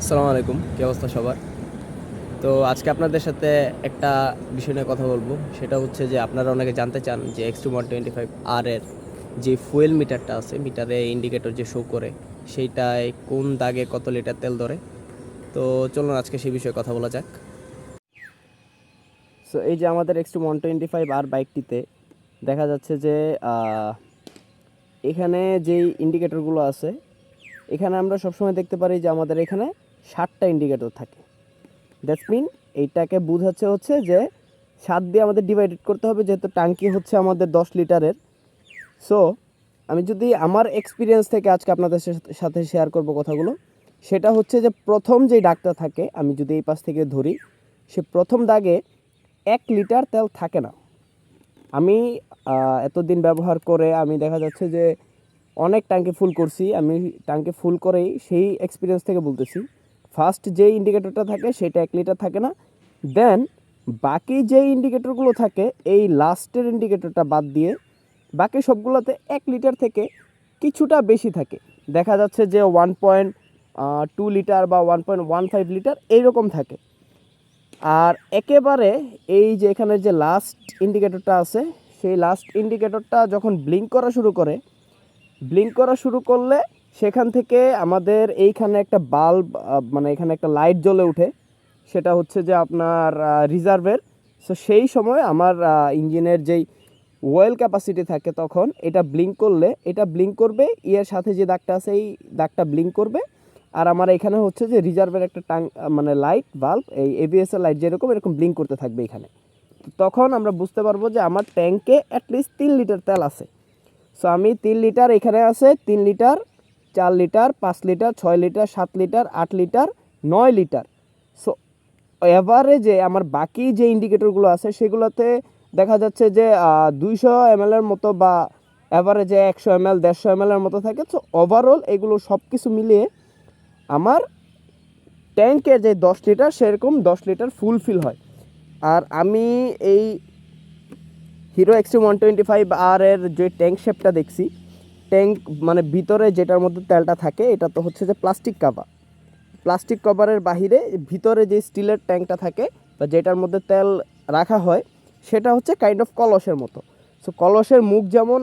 আসসালামু আলাইকুম, কী অবস্থা সবার? তো আজকে আপনাদের সাথে একটা বিষয় নিয়ে কথা বলব। সেটা হচ্ছে যে আপনারা অনেকে জানতে চান যে X two one twenty five R এর যে ফুয়েল মিটারটা আছে মিটারে ইন্ডিকেটর যে শো করে, সেইটায় কোন দাগে কত লিটার তেল ধরে? তো চলুন আজকে সেই বিষয়ে কথা বলা যাক। সো এই যে আমাদের X two one twenty five R বাইকটিতে দেখা যাচ্ছে যে এখানে যেই ইন্ডিকেটরগুলো আছে, এখানে আমরা সবসময় দেখতে পারি যে আমাদের এখানে ষাটটা ইন্ডিকেটর থাকে। দ্যাটস মিন এইটাকে বোঝাচ্ছে হচ্ছে যে সাত দিয়ে আমাদের ডিভাইডেড করতে হবে, যেহেতু টাঙ্কি হচ্ছে আমাদের দশ লিটারের। সো আমি যদি আমার এক্সপিরিয়েন্স থেকে আজকে আপনাদের সাথে শেয়ার করব কথাগুলো, সেটা হচ্ছে যে প্রথম যে ডাকটা থাকে, আমি যদি এই পাশ থেকে ধরি, সে প্রথম দাগে এক লিটার তেল থাকে না। আমি এতদিন ব্যবহার করে আমি দেখা যাচ্ছে যে অনেক ট্যাঙ্কি ফুল করছি, আমি ট্যাঙ্কি ফুল করেই সেই এক্সপিরিয়েন্স থেকে বলতেছি। ফার্স্ট যে ইন্ডিকেটরটা থাকে সেটা এক লিটার থাকে না। দেন বাকি যে ইন্ডিকেটরগুলো থাকে, এই লাস্টের ইন্ডিকেটরটা বাদ দিয়ে বাকি সবগুলোতে এক লিটার থেকে কিছুটা বেশি থাকে। দেখা যাচ্ছে যে ওয়ান পয়েন্ট টু লিটার বা one point one five litre এইরকম থাকে। আর একেবারে এই যে এখানে যে লাস্ট ইন্ডিকেটরটা আছে, সেই লাস্ট ইন্ডিকেটরটা যখন ব্লিঙ্ক করা শুরু করে ব্লিঙ্ক করা শুরু করলে সেখান থেকে আমাদের এইখানে একটা বাল্ব মানে এখানে একটা লাইট জ্বলে ওঠে। সেটা হচ্ছে যে আপনার রিজার্ভের সো সেই সময় আমার ইঞ্জিনের যেই ওয়েল ক্যাপাসিটি থাকে তখন এটা ব্লিঙ্ক করলে, এটা ব্লিঙ্ক করবে ইয়ের সাথে যে দাগটা আছে এই দাগটা ব্লিঙ্ক করবে। আর আমার এখানে হচ্ছে যে রিজার্ভের একটা টাং মানে লাইট বাল্ব এই এবিএস লাইট যেরকম, এরকম ব্লিঙ্ক করতে থাকবে এখানে। তখন আমরা বুঝতে পারব যে আমার ট্যাঙ্কে অ্যাটলিস্ট তিন লিটার তেল আছে। সো আমি তিন লিটার এখানে আছে, তিন লিটার চার লিটার, পাঁচ লিটার, ছয় লিটার, সাত লিটার, আট লিটার, নয় লিটার। সো এভারেজে আমার বাকি যে ইন্ডিকেটরগুলো আছে, সেগুলোতে দেখা যাচ্ছে যে দুইশো এম এর মতো বা অ্যাভারেজে একশো এম এল দেড়শো এম এর মতো থাকে। সো ওভারঅল এগুলো সব কিছু মিলিয়ে আমার ট্যাঙ্কের যে দশ লিটার, সেরকম দশ লিটার ফুলফিল হয়। আর আমি এই Hero Xtreme one twenty five R এর যে ট্যাঙ্ক শেপটা দেখছি ট্যাঙ্ক মানে ভিতরে যেটার মধ্যে তেলটা থাকে, এটা তো হচ্ছে যে প্লাস্টিক কাভার। প্লাস্টিক কভারের বাহিরে ভিতরে যে স্টিলের ট্যাঙ্কটা থাকে বা যেটার মধ্যে তেল রাখা হয়, সেটা হচ্ছে কাইন্ড অফ কলসের মতো। সো কলসের মুখ যেমন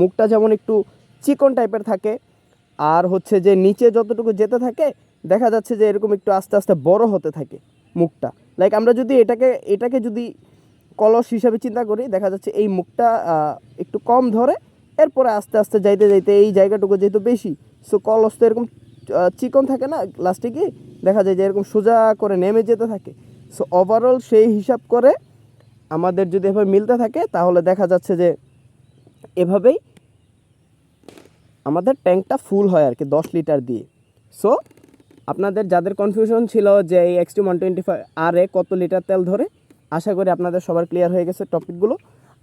মুখটা যেমন একটু চিকন টাইপের থাকে, আর হচ্ছে যে নিচে যতটুকু যেতে থাকে, দেখা যাচ্ছে যে এরকম একটু আস্তে আস্তে বড় হতে থাকে মুখটা। লাইক আমরা যদি এটাকে এটাকে যদি কলস হিসাবে চিন্তা করি, দেখা যাচ্ছে এই মুখটা একটু কম ধরে এরপরে আস্তে আস্তে যাইতে যাইতে এই জায়গাটুকু যেহেতু বেশি সো কলস তো এরকম চিকন থাকে না লাস্টে গিয়ে দেখা যায় যে এরকম সোজা করে নেমে যেতে থাকে। সো ওভারঅল সেই হিসাব করে আমাদের যদি এভাবে মিলতে থাকে, তাহলে দেখা যাচ্ছে যে এভাবেই আমাদের ট্যাঙ্কটা ফুল হয় আর কি, দশ লিটার দিয়ে। সো আপনাদের যাদের কনফিউশন ছিল যে এই XT one twenty five R এ কত লিটার তেল ধরে, আশা করি আপনাদের সবার ক্লিয়ার হয়ে গেছে টপিকগুলো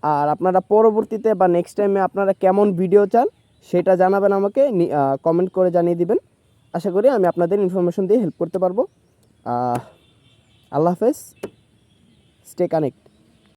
আর আপনারা পরবর্তীতে বা নেক্সট টাইমে আপনারা কেমন ভিডিও চান, সেটা জানাবেন আমাকে কমেন্ট করে জানিয়ে দিবেন। আশা করি আমি আপনাদের ইনফরমেশন দিয়ে হেল্প করতে পারব। আল্লাহ হাফেজ স্টে কানেক্ট